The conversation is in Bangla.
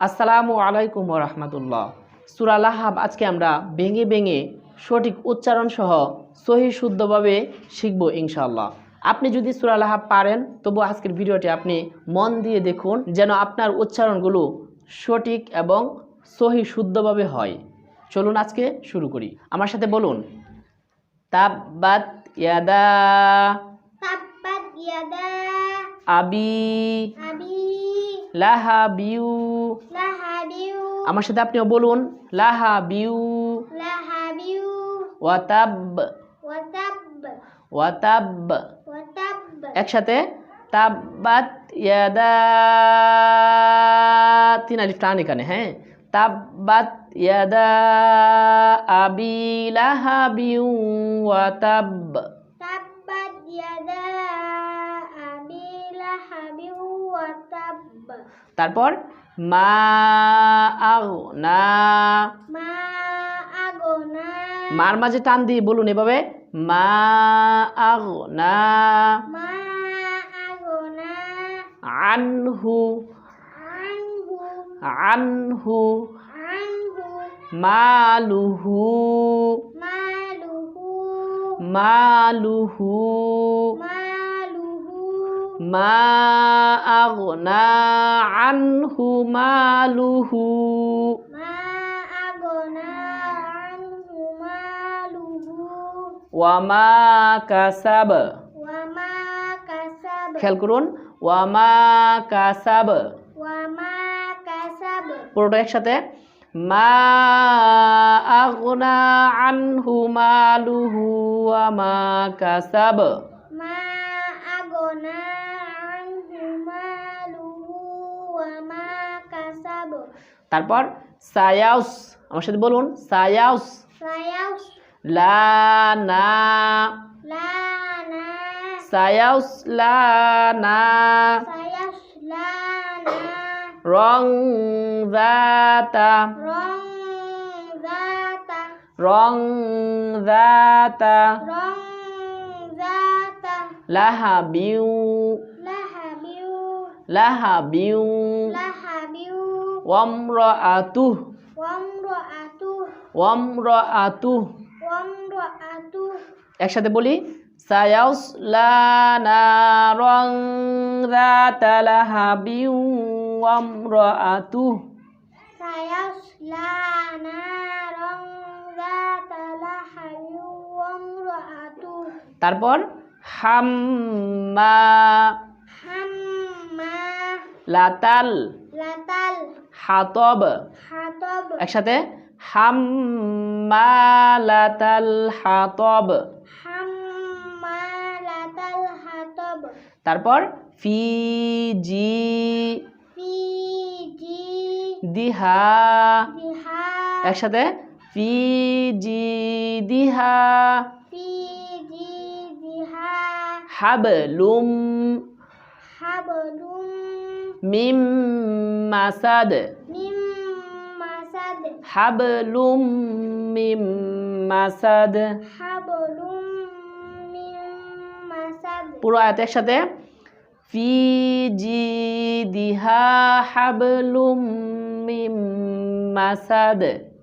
আসসালামু আলাইকুম রহমতুল্লাহ। সুরা লাহাব আজকে আমরা ভেঙে ভেঙে সঠিক উচ্চারণ সহ সহি শুদ্ধভাবে শিখব ইনশাল্লাহ আপনি যদি সুরা লাহাব পারেন তবু আজকের ভিডিওটি আপনি মন দিয়ে দেখুন যেন আপনার উচ্চারণগুলো সঠিক এবং সহি শুদ্ধভাবে হয়। চলুন আজকে শুরু করি। আমার সাথে বলুন তাব্বাত ইয়াদা। তাব্বাত ইয়াদা। আবি। আবি। লাহাবিউ। আমার সাথে আপনিও বলুন ওয়াতাব। ওয়াতাব। ওয়াতাব। ওয়াতাব। একসাথে তাব্বাত ইয়াদা তিন আলিফ টান এখানে হ্যাঁ? তাব্বাত ইয়াদা আবি লাহাবিউ ওয়াতাব। তাব্বাত ইয়াদা আবি লাহাবিউ ওয়াতাব। তারপর? মা আগ না মা আগনা মার মাঝে টান দিয়ে বলুন এভাবে। মা আগ না মা আগনা আনহু। আনহু। আনহু। মালুহু। মালুহু। মালুহু। মা আগনা আনহু মালুহু। ওয়ামা কাসাব। খেয়াল করুন ওয়ামা কাসাব। কাসাব। পুরোটা একসাথে। মা আগনা আনহু মালুহু ওয়ামা কাসাব। মা আগনা তারপর সায়াউস আমার সাথে বলুন সায়াউস। সায়াউস। লানা সায়াউস লানা রং জাতা রং জাতা লাহাবিউ। লাহাবিউ। লাহাবিউ। লাহাবিউ ওয়ামরাআতুহ ওয়ামরাআতুহ ওয়ামরাআতুহ ওয়ামরাআতুহ একসাথে বলি সায়াউস লানা রং জাতা লাহাবিউ ওয়ামরাআতুহ সায়াসলা নারং যাতা লাহাবিউ ওয়ামরাআতুহ তারপর হাম্মা হাম্মা লাতাল লাতাল হাতব। হাতব। একসাথে? হাম্মা লাতাল হাতব। হাম্মা লাতাল হাতব। তারপর ফিজি। দিহা। বিহা একসাথে? ফিজি দিহা। বিহা হাবলুম। হাবলুম। মিম মাসাদ। মিম মাসাদ। হাবলুম মিম মাসাদ। পুরো আয়াত একসাথে। ফিজি দিহা হাবলুম মিম মাসাদ। ফি